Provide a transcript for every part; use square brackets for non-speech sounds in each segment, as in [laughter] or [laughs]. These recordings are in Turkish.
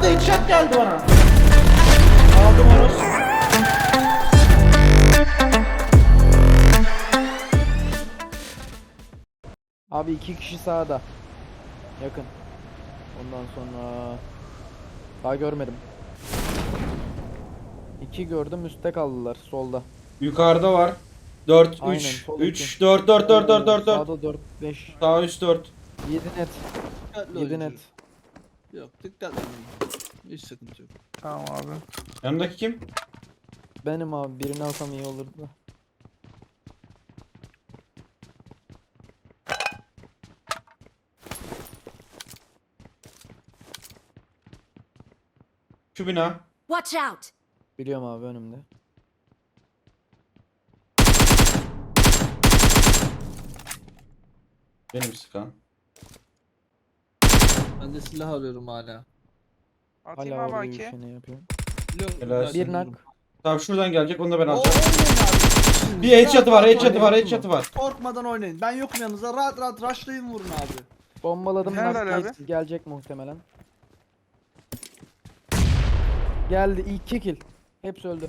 tarafta headshot geldi bana. Aldım onu. Abi iki kişi sağda. Yakın. Ondan sonra daha görmedim. İki gördüm üstte kaldılar solda. Yukarıda var. 4 Aynen, 3 sol 3 iki. 4 4 4 4 4 4. Sağda 4 5 Sağ üst 4. 7 net. Dikkatli 7 oyuncu. net. Yok dikkatli oyuncu. Hiç sıkıntı yok. Tamam abi. Yanındaki kim? Benim abi birini alsam iyi olurdu. Şu bina. Watch out! Biliyorum abi önümde. Benim sıkan. Ben de silah arıyorum hala. Atayım Hala abi orada AK. yürüyüşünü yapıyor. Biliyorum, Helal. ben Bir nak. Tamam şuradan gelecek onu da ben Oo, alacağım. oynayın abi. Bir headshot'ı var, headshot'ı var, headshot'ı var. Korkmadan oynayın. Ben yokum yanınızda. Rahat rahat rushlayın vurun abi. Bombaladım Nerede nak abi? gelecek muhtemelen. Geldi iki kill. Hepsi öldü.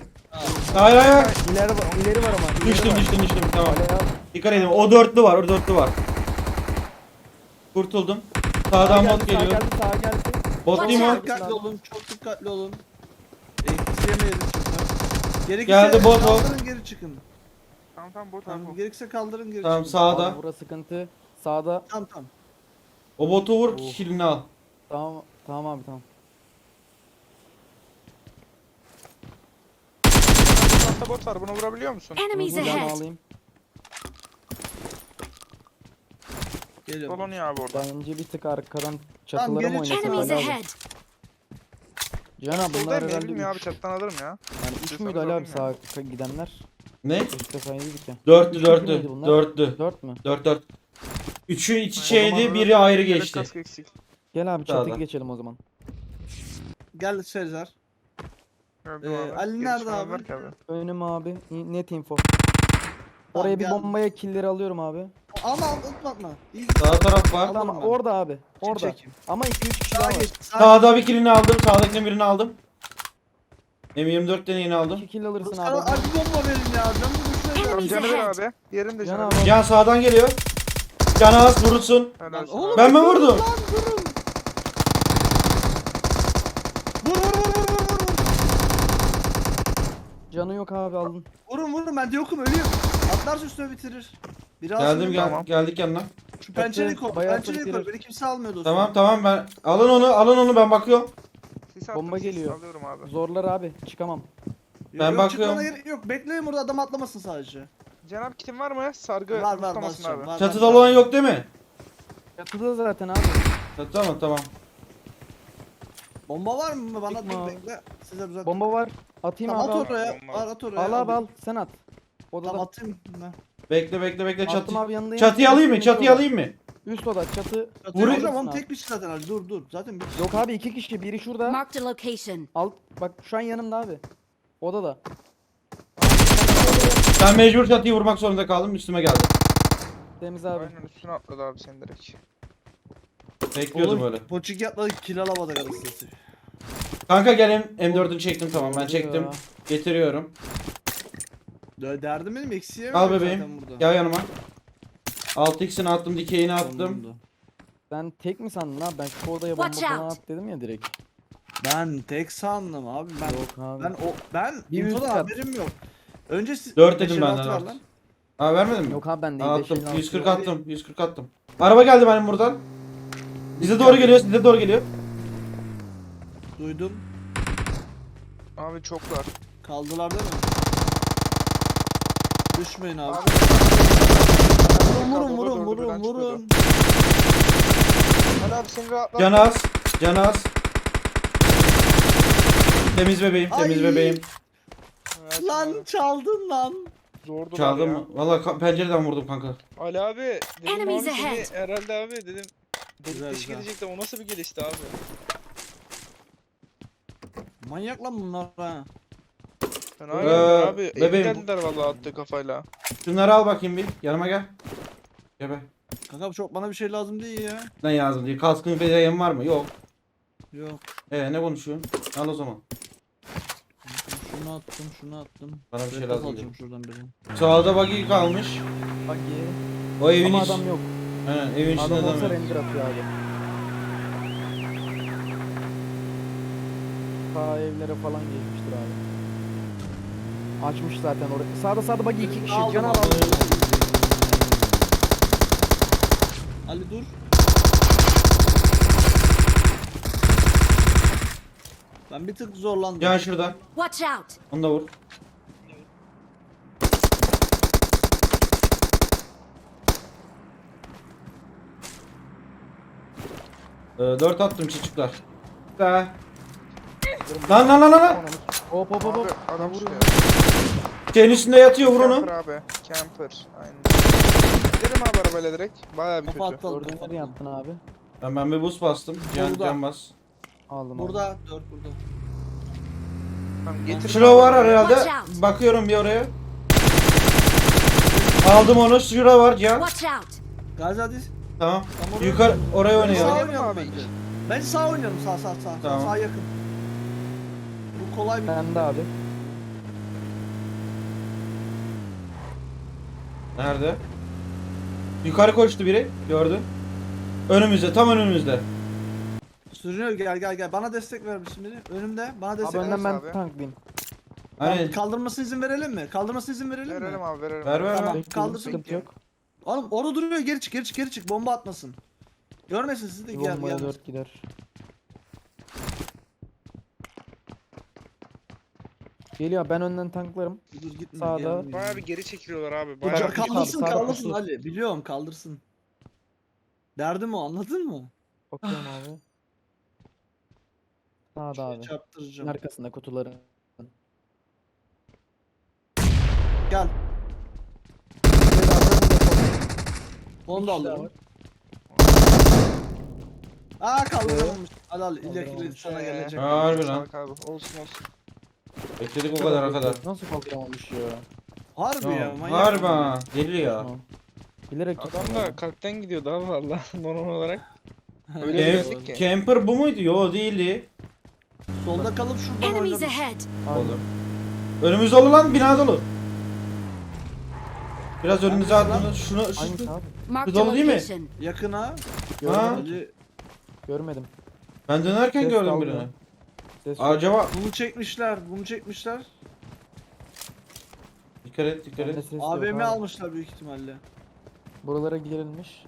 Hayır hayır. İleri var, ileri var ama. ileri Düştüm var. düştüm düştüm tamam. Al. Dikkat edin o dörtlü var o dörtlü var. Kurtuldum. Sağdan Sağa bot sağa geliyor. geldi, sağa geldi. Bot o? Watch Dikkatli olun. Çok dikkatli olun. Eksiyemeyelim çıkın. Gerekirse Geldi, bot o. kaldırın geri çıkın. Tamam tamam bot abi. Tamam, gerekirse kaldırın geri Tamam çıkın. sağda. Abi burası sıkıntı. Sağda. Tamam tamam. O botu vur Oh. killini al. Tamam tamam abi tamam. Altta bot var bunu vurabiliyor musun? Enemies ahead! alayım. Geliyorum. Dolanıyor abi orada. Bence bir tık arkadan çatılara mı geri çık. Enemies abi? ahead! Can abi bunlar Buradayım ya herhalde bilmiyorum abi üç. çattan alırım ya. Yani 3 Desem müydü Ali abi sağa gidenler? Ne? Üstte sayıyorduk ya. Dörtlü dörtlü. müydü bunlar? Dörtlü. 4 mü? Dört dört. Üçü iç içeydi biri ayrı yedek geçti. kask eksik. Gel abi Sağda. çatıya geçelim o zaman. Gel Sezar. Gördüm Ee, abi. Ali Geri nerede çıkmaz abi? var ki. Önüm abi. i- Net info. Oraya bir bombaya killleri alıyorum abi. Atma. İyi. Sağ taraf var. Tamam ben. orada abi. Orada. çekeyim. Ama 2-3 kişi daha Sağa var. geç. sağa Sağda bir killini aldım. Sağdakinin birini aldım. M24'ten yeni aldım. 2 kill alırsın abi. Acı bomba verin ya. Canını düşürelim. Tamam canı ver abi. Yerim de Can canı. abi. Can sağdan geliyor. Can az vurursun. Helal olsun Oğlum, abi. Ben mi vurdum? Lan durun. Vur vur vur vur vur vur. Canı yok abi aldın. Vurun vurun ben de yokum ölüyorum. Atlarsa üstüne bitirir. Alsın Geldim gel Tamam. geldik yanına. Şu pencereyi koy. Bayağı koy. bitirir. Beni kimse almıyor dostum. Tamam tamam ben alın onu alın onu ben bakıyorum. Sis attım, Bomba sis geliyor. Alıyorum abi. Zorlar abi. Çıkamam. Yok, Ben yok, bakıyorum. gerek yok. Bekleyin burada adam atlamasın sadece. Can abi kitin var mı? Sargı Var var tutlamasın basacağım. abi. Var, Çatıda var, olan var. yok değil mi? Çatıda zaten abi. Tamam tamam. Bomba var mı? Bana Çıkma dur abi. bekle. Size uzak. Bomba var. Atayım Tamam, abi. at al. oraya. Bomba. Al at oraya. Al abi al. Sen at. Odada. Tamam atayım. Ben. Bekle bekle bekle çatı. abi yanındayım. Çatıyı alayım mı? Çatıyı alayım mı? Üst oda çatı. Atayım Vurayım. hocam Abi. tek bir şey zaten. Dur dur. Zaten bir Yok abi iki kişi. Biri şurada. Marked a location. Al bak şu an yanımda abi. Odada. Ben mecbur çatıyı vurmak zorunda kaldım. Üstüme geldi. Temiz abi. Aynen üstüne atladı abi sen direkt. Bekliyordum öyle. Poçik yapmadı kill alamadık arasında. Kanka gel M- M4'ünü çektim tamam ben çektim. Getiriyorum. Derdim benim eksiğe Al bebeğim. Gel yanıma. 6x'ini attım, dikeyini attım. Sen tek mi sandın abi? Ben şu odaya bomba Watch falan out. at dedim ya direkt. Ben tek sandım abi. Ben Yok abi. ben o ben Bir üst infodan kat. haberim yok. Önce siz Dört dedim Beş benden, elli altı var lan. Ha vermedin mi? Yok abi ben değil. Aa, attım. elli altı 140 yok. attım. 140 attım. Araba geldi benim buradan. Size doğru geliyor, size doğru geliyor. Duydum. Abi çoklar. Kaldılar değil mi? Düşmeyin abi. Abi. Vurun vurun vurun vurun abi seni rahatlat. Can az. Can az. Temiz bebeğim, temiz Ay. bebeğim. Evet, Lan abi. çaldın lan. Ya. mı? Valla pencereden vurdum kanka. Ali abi dedim Enemies abi seni ahead. herhalde abi dedim. Delik Güzel, deşik güzel. edecektim o nasıl bir gelişti abi. Manyak lan bunlar ha. Ben Ee, abi. bebeğim. Geldiler vallahi attığı kafayla. Şunları al bakayım bir. Yanıma gel. Gel be. Kanka çok bana bir şey lazım değil ya. Ne yazdım diye. Kaskın fezayın var mı? Yok. Yok. Ee ne konuşuyorsun? Al o zaman. Şunu attım, şunu attım. Bana bir şey Laptop lazım alacağım değil. şuradan birini. Sağda buggy kalmış. Ye. O evin Ama iç. adam yok. Aynen evin içinde Adam adam olsa yok. render atıyor abi. Sağ evlere falan geçmiştir abi. Açmış zaten orayı. Sağda sağda bak iki kişi. Aldım, Caner aldım. aldı. Ali dur. Ben bir tık zorlandım. Can şurada. Watch out! Onu da vur. Ee, dört attım çocuklar. Da. Lan lan lan lan lan. Hop hop hop Abi hop. adam vuruyor. Şeyin üstünde yatıyor vur onu. Camper abi. Camper. Aynen. Gidelim abi arabayla direkt. Bayağı bir Kafa kötü. atalım. Gördün nereye yaptın abi? Ben, ben bir boost bastım. Can, Burada. can bas. Aldım abi. Burada, dört burada. Tamam getir. Şura var herhalde. Watch out. Bakıyorum bir oraya. Aldım onu. Şura var can. Watch out! Gazi hadi. Tamam. Tam oraya Yukarı oraya Ben sağ oynayalım abi. bence. Ben sağ oynayalım sağ sağ sağ. Tamam. Sağ yakın. Bu kolay bir Ben de abi. Nerede? Yukarı koştu biri. Gördün. Önümüzde. Tam önümüzde. sürünüyor gel gel gel. Bana destek ver şimdi. Önümde. Bana Abi destek ver. önden ben abi. tanklayayım. Hani Kaldırmasına izin verelim mi? Kaldırmasına izin verelim, Verelim mi? abi verelim. Ver, ver, Tamam ver. kaldırsın. Sıkıntı yok. Oğlum orada duruyor geri çık geri çık geri çık bomba atmasın. Görmesin sizi de gel Bombaya gel. 4 gider. Geliyor ben önden tanklarım. Dur gitme. Sağda. gelme. Bayağı bir geri çekiliyorlar abi. Bayağı Bak- bir... kaldırsın Sağda kaldırsın koştu. Ali. Biliyorum kaldırsın. Derdim o anladın mı? Bakıyorum abi. Sağda abi. Çarptıracağım. Arkasında kutuların. Gel. Onu da daha alırım. var. Aa kaldıramamış. Hadi al ileriki Kaldıramamış. sana gelecek. Ha, harbi lan. Sağlık abi. Olsun olsun. Bekledik o kadar o kadar. Nasıl kaldıramamış ya? Harbi ya manyak. Harbi ha. Deli ya. Tamam. Bilerek Adam da ya. kalpten gidiyordu abi valla [laughs] normal olarak. Öyle geldik ki. camper bu muydu? Yo değildi. Solda kalıp şuradan Enemies oynarız. ahead! Olur. Önümüz dolu lan bina dolu. Biraz Hangisi attınız. Şunu şu, Hangisi abi? Marked a değil mi? location. Yakına. Görmedim. Görmedim. ben dönerken Ses gördüm aldı. birini. Ses yok. Acaba bunu çekmişler. Bunu çekmişler. dikkat et dikkat Bende et. ses yok AVM abi. almışlar büyük ihtimalle. Buralara girilmiş.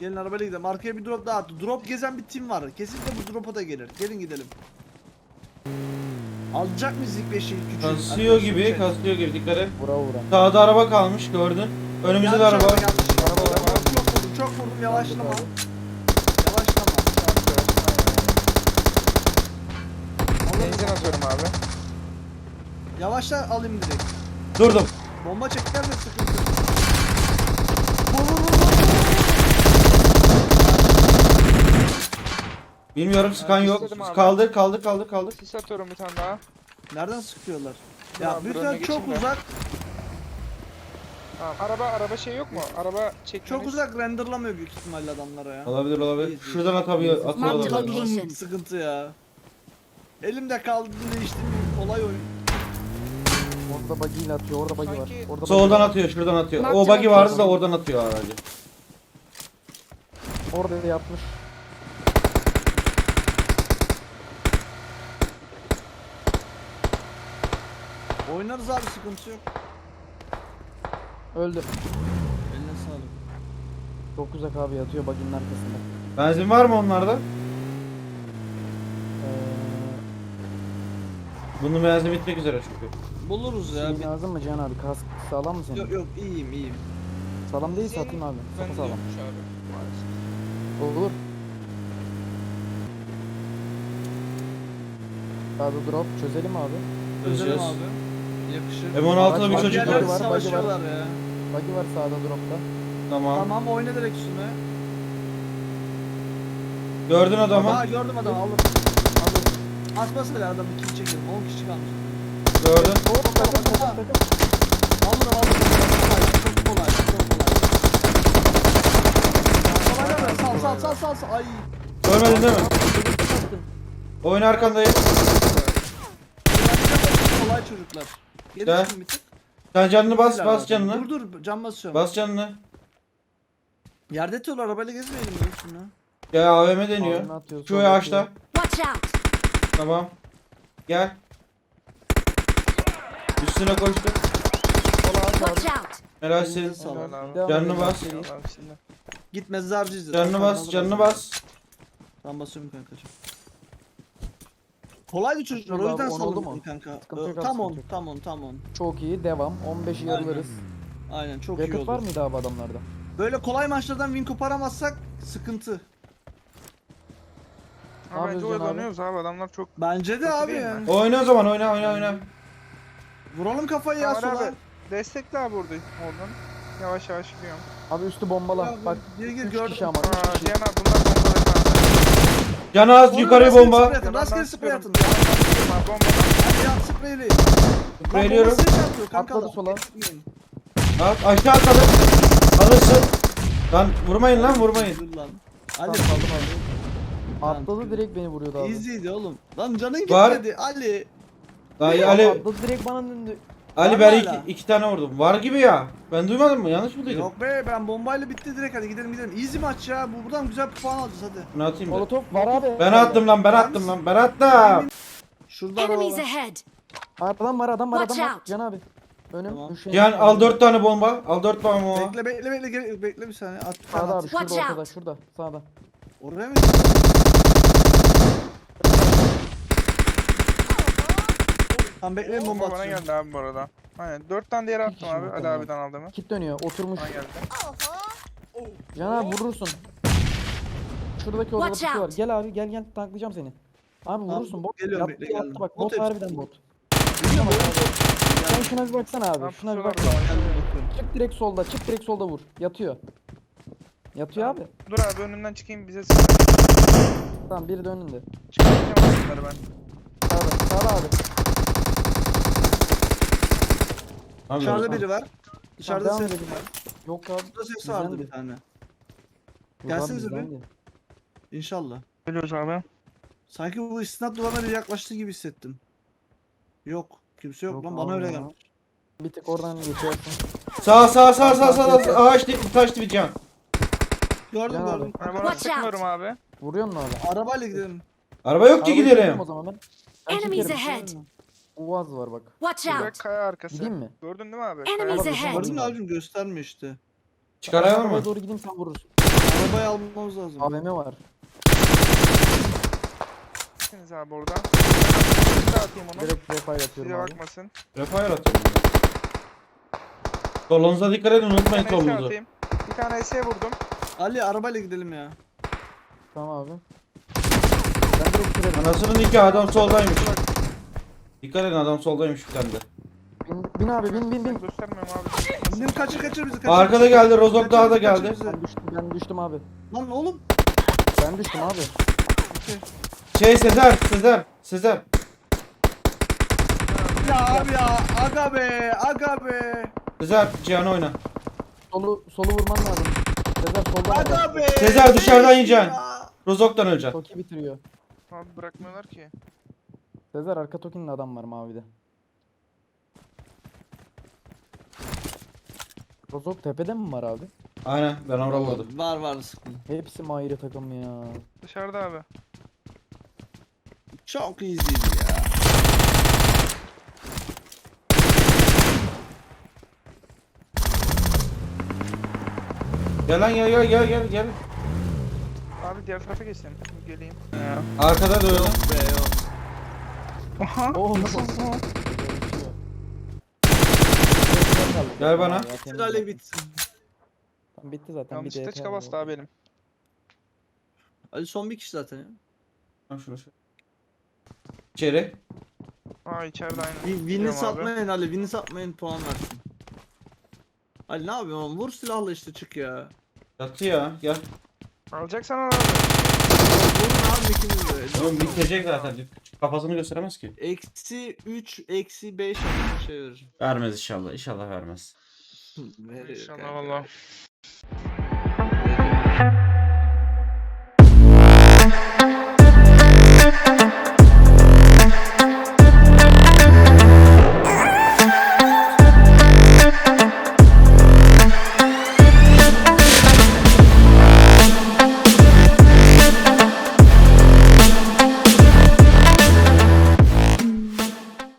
Gelin arabayla gidelim. Arkaya bir drop daha attı. Drop gezen bir team var. Kesinlikle bu drop'a da gelir. Gelin gidelim. Alacak mıyız ilk beşi küçük? Kasıyor gibi kasıyor gibi dikkat et. Vura vura. Sağda araba kalmış gördün. Önümüzde de Yanlış araba. yanlış. Araba var. Çok vurdum çok vurdum yavaşlama. Aldık Yavaşlama. Benzin atıyorum abi. Yavaşla alayım direkt. Durdum. Bomba çektiler mi sıkıntı? Bilmiyorum sıkan yok. istedim abi. Kaldır kaldır kaldır kaldır. Sis atıyorum bir tane daha. Nereden sıkıyorlar? Ya önüne çok geçeyim de. uzak. Tamam. Araba araba şey yok mu? Araba çekmemiz. Çok uzak renderlamıyor büyük ihtimalle adamlara ya. Olabilir olabilir. Şuradan atabiliyor atıyor Marked olabilir. location. Location. Sıkıntı ya. Elimde kaldı değişti bir olay oyun. Orada buggy ile atıyor. Orada buggy var. Sanki- Orada Soldan var. atıyor şuradan atıyor. Mark O buggy vardı da oradan atıyor aracı. Orada da yapmış. Oynarız abi sıkıntı yok. Öldü. Eline sağlık. Çok uzak abi yatıyor buggy'nin arkasında. Benzin var mı onlarda? Bunun benzin bitmek üzere çünkü. Buluruz ya. şey lazım mı Cihan abi? Kask sağlam mı senin? Yok yok iyiyim iyiyim. Sağlam değilse atayım abi. Ben Sapa sağlam. yokmuş abi. Maalesef. Olur. Sağda drop çözelim abi. Çözelim Çözeceğiz. abi. Yakışır. M16'lı bir Bak, çocuk bak, var. Var, savaşıyorlar ya. Buggy var sağda dropta. Tamam. Tamam oyna direkt üstüne. Gördün adamı. Aa gördüm adamı aldım. Aldım. Asmasıyla adam ikinci çekelim. 10 kişi kalmış. Gördün. Hop takım takım takım. Aldım aldım. Çok kolay. Çok kolay. Kolay mi? Sal sal sal sal sal. Ay. Görmedin değil mi? Oyun arkandayım. Kolay çocuklar. Geri Gel. çıkın bir tık. Sen canını bas bas canını. Dur dur can basıyorum. Bas canını. Yerde tol arabayla gezmeyelim ya şunu. Ya AVM deniyor. Şu ağaçta. Watch out! Tamam. Gel. Üstüne koştu. Watch out! Helal abi. Devam Canını bas. Git mezarcı izle. Canını bas, canını bas. Ben basıyorum kankacığım. Kolaydı çocuklar o yüzden saldım kanka. Sıkıntı Ee, yok tam on, sıkıntı yok. tam on, tam on. Çok iyi devam. 15'i yarılarız. Aynen çok iyi Yakıt oldu. var mıydı abi adamlarda? Böyle kolay maçlardan win koparamazsak sıkıntı. Ama bence yapıyorsun abi? oyalanıyoruz abi adamlar çok Bence de abi değil mi? yani. Oyna o zaman oyna oyna oyna. Vuralım kafayı ya Ömer sola. abi destekle abi orada oradan. Yavaş yavaş gidiyorum. Abi üstü bombala. Abi, Bak gir, gir, 3 gördüm. kişi ama 3 Aa kişi. Cihan abi bunlar bombalı kanka. Can az Oğlum, yukarı rastgele bomba. sprey atın, Rastgele sprey atın. Bombadan. Hadi at spreyleyin. Spreyliyorum. Lan bomba ses atıyor kanka. Atladı sola. At aşağı atladım. Alırsın. Lan vurmayın lan vurmayın. Dur lan. Tamam, Ali aldım abi. Atladı direkt beni vuruyordu abi. easy'ydi oğlum. Lan canın Var. gitmedi Ali. Ali, Ali. Ali, Atladı direkt bana döndü. Ali ben mı iki, hala? iki tane vurdum. Var gibi ya. Ben duymadım mı? Yanlış mı duydum? Yok be ben bombayla bitti direkt hadi gidelim gidelim. Easy maç ya. Bu buradan güzel puan alacağız hadi. Bunu atayım da. Molotof var abi. Ben attım lan ben attım lan ben attım. Şurada araba Enemies var. ahead! Adam var adam var Watch adam var. out. Can abi. Önüm. Tamam. düşen- Cihan al dört tane bomba. Al dört tane bomba. Bekle bekle bekle gel- bekle bir saniye. At, Sağda at. abi şurada Watch ortada out. şurada sağda. Oraya mı? Tamam bekleyin bomba bana atacağım. geldi abi bu arada. Aynen 4 tane diğer attım kişi abi. bu Ali tamam. abiden aldığımı. Kit dönüyor oturmuş. Bana geldi. Can abi vurursun. Şuradaki odada Watch bir şey var. out. Gel abi gel gel tanklayacağım seni. Abi vurursun bot. geliyorum, Yattı, bekle, geldim. Bak Bot bot hepsi. harbiden bot. Sen şuna bir baksana abi. Lan Şuna bir pusuyorlar bak. da var. Çık direkt solda çık direkt solda vur. Yatıyor. Yatıyor abi. Dur abi önünden çıkayım bize sıkıntı. Tamam biri de önünde. Çıkartacağım bunları ben. Sağda. Sağda abi. Tamam, Dışarıda biri var. Dışarıda devam ses edelim. var. Yok abi. Burada ses Bizden vardı de. bir tane. Yok Gelsenize abi, bizden bir. değil. İnşallah. Biliyoruz abi. Sanki bu istinat duvarına bir yaklaştı gibi hissettim. Yok. Kimse yok, Yok lan bana abi öyle ya. gelmiş. Bir tık oradan geçersin. Sağ sağ sağ sağ sağ sağ. Ağaç taş bir can. Gördüm abi. gördüm. Ben bana Watch sıkmıyorum abi. Vuruyor mu abi? Arabayla gidelim. Araba yok ki Arabayı gidelim. O zaman ben. Ben Enemies çekerim. ahead! Uaz var bak. Watch Direkt out! kaya arkası. Gideyim mi? Gördün değil mi abi? Enemies ahead! Gördün mü abicim gösterme işte. Çıkarayım Arabaya mı? doğru gideyim sen vurursun. Arabayı almamız lazım. AVM var. Siz abi orada. Bir daha atayım onu. Direkt refire Size atıyorum abi. bakmasın. Refire atıyorum. Solunuza dikkat edin Bir unutmayın tane S solunuzu. atayım. Bir tane S vurdum. Ali arabayla gidelim ya. Tamam abi. Ben direkt sürerim. Anasının iki adam soldaymış. Dikkat edin adam soldaymış bir tane de. Bin, bin abi bin bin bin. Göstermiyorum abi. Bizim kaçır kaçır bizi kaçır. Arkada geldi Rozok daha da kaçır geldi. bizi. Ben düştüm ben düştüm abi. Lan oğlum. Ben düştüm abi. Şey Sezer Sezer Sezer. Ya abi ya. Aga be. Aga be. Sezer Cihan oyna. Solu solu vurman lazım. Sezer abi. dışarıdan yiyeceksin. ya. Rozok'tan öleceksin. Toki bitiriyor. Abi bırakmıyorlar ki. Sezer arka Toki'nin adam var mavide. Rozok tepede mi var abi? Aynen ben oraya vurdum. Var var sıkıntı. Hepsi Mahir'e takım ya. Dışarıda abi. Çok easy'ydi ya. Gel lan gel gel gel gel gel. Abi diğer tarafa geçsin. Geleyim. Arkada da öyle. Be yok. Aha. Oh nasıl? Gel bana. Sırayla bitsin. Tamam, bitti zaten. Yanlış bir da çıka bastı abi benim. Ali son bir kişi zaten ya. Lan şurası. İçeri. Aa içeride aynı. Win- Win'i satmayın Ali. Win'i satmayın puan versin. Ali ne yapıyorsun oğlum? Vur silahla işte çık ya. Yatıyor gel. Alacaksan al abi. Vurun abi ikiniz de. Oğlum bitecek zaten. Kafasını gösteremez ki. Eksi 3, eksi 5 şey verir. Vermez inşallah. İnşallah vermez. [laughs] İnşallah kanka. valla. Verir.